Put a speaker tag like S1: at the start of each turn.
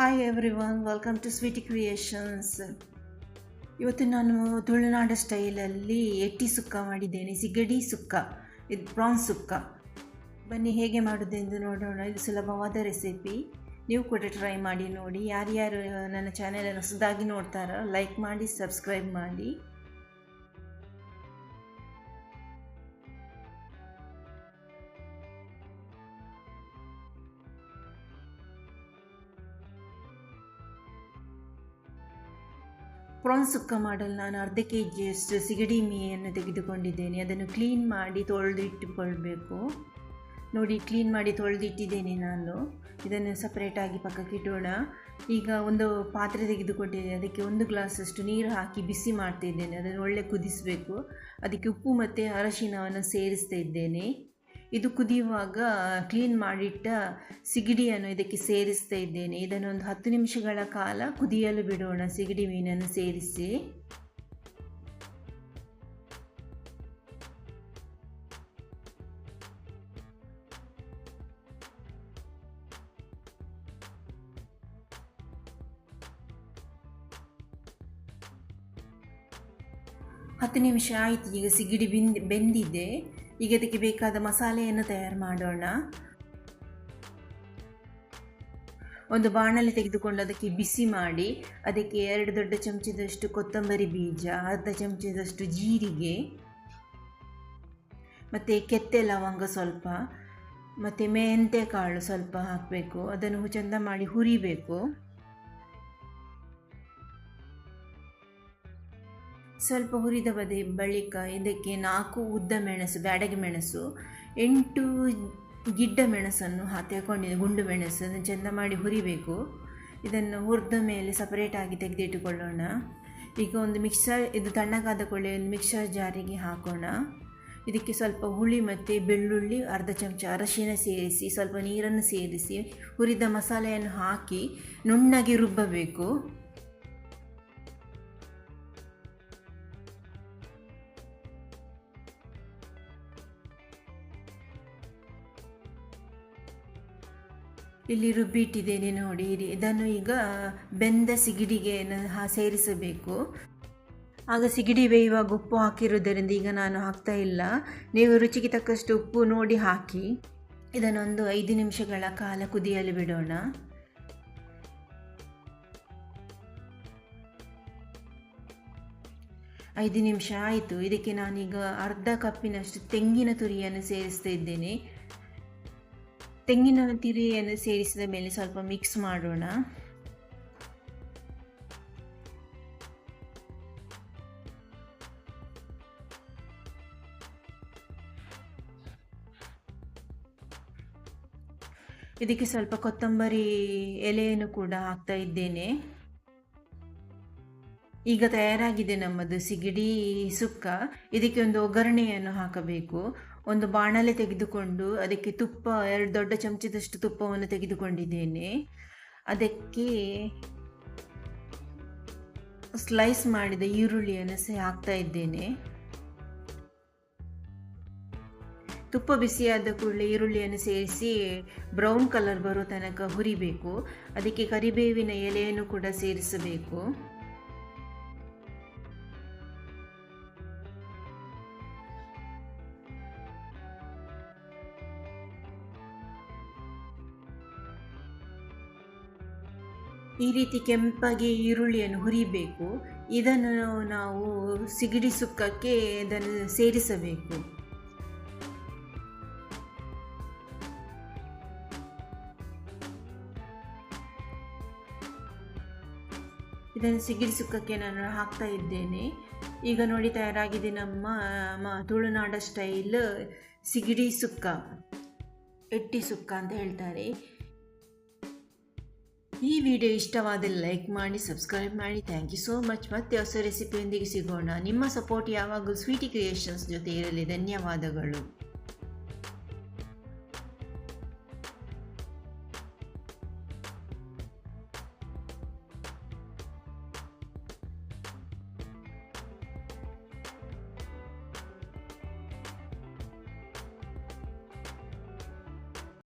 S1: Hi every one welcome to sweety creations ಇವತ್ತು ನಾನು ತುಳುನಾಡು ಸ್ಟೈಲಲ್ಲಿ ಎಟ್ಟಿ ಸುಕ್ಕ ಮಾಡಿದ್ದೇನೆ, ಸಿಗಡಿ ಸುಕ್ಕ, ಇದು ಪ್ರಾನ್ ಸುಕ್ಕ. ಬನ್ನಿ, ಹೇಗೆ ಮಾಡೋದೆಂದು ನೋಡೋಣ. ಇದು ಸುಲಭವಾದ ರೆಸಿಪಿ ನೀವು ಕೂಡ ಟ್ರೈ ಮಾಡಿ ನೋಡಿ. ಯಾರ್ಯಾರು ನನ್ನ ಚಾನೆಲ್ ಹೊಸದಾಗಿ ನೋಡ್ತಾರೋ ಲೈಕ್ ಮಾಡಿ ಸಬ್ಸ್ಕ್ರೈಬ್ ಮಾಡಿ. ಪ್ರಾನ್ಸ್ ಸುಕ್ಕ ಮಾಡಲು ನಾನು ಅರ್ಧ ಕೆ ಜಿಯಷ್ಟು ಸಿಗಡಿ ಮೀಯನ್ನು ತೆಗೆದುಕೊಂಡಿದ್ದೇನೆ. ಅದನ್ನು ಕ್ಲೀನ್ ಮಾಡಿ ತೊಳೆದು ಇಟ್ಟುಕೊಳ್ಬೇಕು ನೋಡಿ ಕ್ಲೀನ್ ಮಾಡಿ ತೊಳೆದಿಟ್ಟಿದ್ದೇನೆ ನಾನು. ಇದನ್ನು ಸಪ್ರೇಟಾಗಿ ಪಕ್ಕಕ್ಕೆ ಇಡೋಣ. ಈಗ ಒಂದು ಪಾತ್ರೆ ತೆಗೆದುಕೊಂಡಿದ್ದೇನೆ. ಅದಕ್ಕೆ ಒಂದು ಗ್ಲಾಸಷ್ಟು ನೀರು ಹಾಕಿ ಬಿಸಿ ಮಾಡ್ತಿದ್ದೇನೆ. ಅದನ್ನು ಒಳ್ಳೆ ಕುದಿಸಬೇಕು. ಅದಕ್ಕೆ ಉಪ್ಪು ಮತ್ತು ಅರಶಿನವನ್ನು ಸೇರಿಸ್ತಾ ಇದ್ದೇನೆ. ಇದು ಕುದಿಯುವಾಗ ಕ್ಲೀನ್ ಮಾಡಿಟ್ಟ ಸಿಗಡಿಯನ್ನು ಇದಕ್ಕೆ ಸೇರಿಸ್ತಾ ಇದ್ದೇನೆ. ಇದನ್ನು ಒಂದು ಹತ್ತು ನಿಮಿಷಗಳ ಕಾಲ ಕುದಿಯಲು ಬಿಡೋಣ. ಸಿಗಡಿ ಮೀನನ್ನು ಸೇರಿಸಿ. ಹತ್ತು ನಿಮಿಷ ಆಯಿತು, ಈಗ ಸಿಗಡಿ ಬೆಂದಿ, ಬೆಂದಿದೆ. ಈಗ ಅದಕ್ಕೆ ಬೇಕಾದ ಮಸಾಲೆಯನ್ನು ತಯಾರು ಮಾಡೋಣ. ಒಂದು ಬಾಣಲೆ ತೆಗೆದುಕೊಂಡು ಅದಕ್ಕೆ ಬಿಸಿ ಮಾಡಿ, ಅದಕ್ಕೆ ಎರಡು ದೊಡ್ಡ ಚಮಚದಷ್ಟು ಕೊತ್ತಂಬರಿ ಬೀಜ, ಅರ್ಧ ಚಮಚದಷ್ಟು ಜೀರಿಗೆ, ಮತ್ತು ಕೆತ್ತೆ ಲವಂಗ ಸ್ವಲ್ಪ, ಮತ್ತು ಮೆಂತೆ ಕಾಳು ಸ್ವಲ್ಪ ಹಾಕಬೇಕು. ಅದನ್ನು ಚಂದ ಮಾಡಿ ಹುರಿಬೇಕು. ಸ್ವಲ್ಪ ಹುರಿದ ಬದಿ ಬಳಿಕ ಇದಕ್ಕೆ ನಾಲ್ಕು ಉದ್ದ ಮೆಣಸು, ಬ್ಯಾಡಗೆ ಮೆಣಸು, ಎಂಟು ಗಿಡ್ಡ ಮೆಣಸನ್ನು ಹಾಕಿಕೊಂಡಿದೆ ಗುಂಡು ಮೆಣಸು. ಅದನ್ನು ಚೆಂದ ಮಾಡಿ ಹುರಿಬೇಕು. ಇದನ್ನು ಹುರಿದ ಮೇಲೆ ಸಪರೇಟಾಗಿ ತೆಗೆದಿಟ್ಟುಕೊಳ್ಳೋಣ. ಈಗ ಒಂದು ಮಿಕ್ಸರ್ ಇದು ತಣ್ಣಗಾದ ಕೊಳ್ಳೆ ಒಂದು ಮಿಕ್ಸರ್ ಜಾರಿಗೆ ಹಾಕೋಣ. ಇದಕ್ಕೆ ಸ್ವಲ್ಪ ಹುಳಿ ಮತ್ತು ಬೆಳ್ಳುಳ್ಳಿ, ಅರ್ಧ ಚಮಚ ಅರಶಿನ ಸೇರಿಸಿ, ಸ್ವಲ್ಪ ನೀರನ್ನು ಸೇರಿಸಿ, ಹುರಿದ ಮಸಾಲೆಯನ್ನು ಹಾಕಿ, ನುಣ್ಣಗೆ ರುಬ್ಬಬೇಕು. ಇಲ್ಲಿ ರುಬ್ಬಿಟ್ಟಿದ್ದೇನೆ ನೋಡಿ. ಇದನ್ನು ಈಗ ಬೆಂದ ಸಿಗಡಿಗೆ ಸೇರಿಸಬೇಕು. ಆಗ ಸಿಗಡಿ ಬೇಯುವಾಗ ಉಪ್ಪು ಹಾಕಿರುವುದರಿಂದ ಈಗ ನಾನು ಹಾಕ್ತಾ ಇಲ್ಲ. ನೀವು ರುಚಿಗೆ ತಕ್ಕಷ್ಟು ಉಪ್ಪು ನೋಡಿ ಹಾಕಿ. ಇದನ್ನೊಂದು ಐದು ನಿಮಿಷಗಳ ಕಾಲ ಕುದಿಯಲು ಬಿಡೋಣ. ಐದು ನಿಮಿಷ ಆಯಿತು. ಇದಕ್ಕೆ ನಾನೀಗ ಅರ್ಧ ಕಪ್ಪಿನಷ್ಟು ತೆಂಗಿನ ತುರಿಯನ್ನು ಸೇರಿಸ್ತಾ ಇದ್ದೇನೆ. ತೆಂಗಿನ ತಿರಿಯನ್ನು ಸೇರಿಸಿದ ಮೇಲೆ ಸ್ವಲ್ಪ ಮಿಕ್ಸ್ ಮಾಡೋಣ. ಇದಕ್ಕೆ ಸ್ವಲ್ಪ ಕೊತ್ತಂಬರಿ ಎಲೆಯನ್ನು ಕೂಡ ಹಾಕ್ತಾ ಇದ್ದೇನೆ. ಈಗ ತಯಾರಾಗಿದೆ ನಮ್ಮದು ಸಿಗಡಿ ಸುಕ್ಕ. ಇದಕ್ಕೆ ಒಂದು ಒಗ್ಗರಣೆಯನ್ನು ಹಾಕಬೇಕು. ಒಂದು ಬಾಣಲೆ ತೆಗೆದುಕೊಂಡು ಅದಕ್ಕೆ ತುಪ್ಪ, ಎರಡು ದೊಡ್ಡ ಚಮಚದಷ್ಟು ತುಪ್ಪವನ್ನು ತೆಗೆದುಕೊಂಡಿದ್ದೇನೆ. ಅದಕ್ಕೆ ಸ್ಲೈಸ್ ಮಾಡಿದ ಈರುಳ್ಳಿಯನ್ನು ಸಹ ಹಾಕ್ತಾ ಇದ್ದೇನೆ. ತುಪ್ಪ ಬಿಸಿಯಾದ ಕೂಡಲೇ ಈರುಳ್ಳಿಯನ್ನು ಸೇರಿಸಿ ಬ್ರೌನ್ ಕಲರ್ ಬರೋ ತನಕ ಹುರಿಬೇಕು. ಅದಕ್ಕೆ ಕರಿಬೇವಿನ ಎಲೆಯನ್ನು ಕೂಡ ಸೇರಿಸಬೇಕು. ಈ ರೀತಿ ಕೆಂಪಾಗಿ ಈರುಳ್ಳಿಯನ್ನು ಹುರಿಬೇಕು. ಇದನ್ನು ನಾವು ಸಿಗಡಿ ಸುಕ್ಕಕ್ಕೆ ಇದನ್ನು ಸೇರಿಸಬೇಕು. ಇದನ್ನು ಸಿಗಡಿ ಸುಕ್ಕಕ್ಕೆ ನಾನು ಹಾಕ್ತಾ ಇದ್ದೇನೆ. ಈಗ ನೋಡಿ, ತಯಾರಾಗಿದೆ ನಮ್ಮ ತುಳುನಾಡ ಸ್ಟೈಲ್ ಸಿಗಡಿ ಸುಕ್ಕ, ಎಟ್ಟಿ ಸುಕ್ಕ ಅಂತ ಹೇಳ್ತಾರೆ. ಈ ವಿಡಿಯೋ ಇಷ್ಟವಾದಲ್ಲಿ ಲೈಕ್ ಮಾಡಿ ಸಬ್ಸ್ಕ್ರೈಬ್ ಮಾಡಿ. ಥ್ಯಾಂಕ್ ಯು ಸೋ ಮಚ್ ಮತ್ತೆ ಹೊಸ ರೆಸಿಪಿಯೊಂದಿಗೆ ಸಿಗೋಣ. ನಿಮ್ಮ ಸಪೋರ್ಟ್ ಯಾವಾಗಲೂ ಸ್ವೀಟಿ ಕ್ರಿಯೇಷನ್ಸ್ ಜೊತೆ ಇರಲಿ ಧನ್ಯವಾದಗಳು.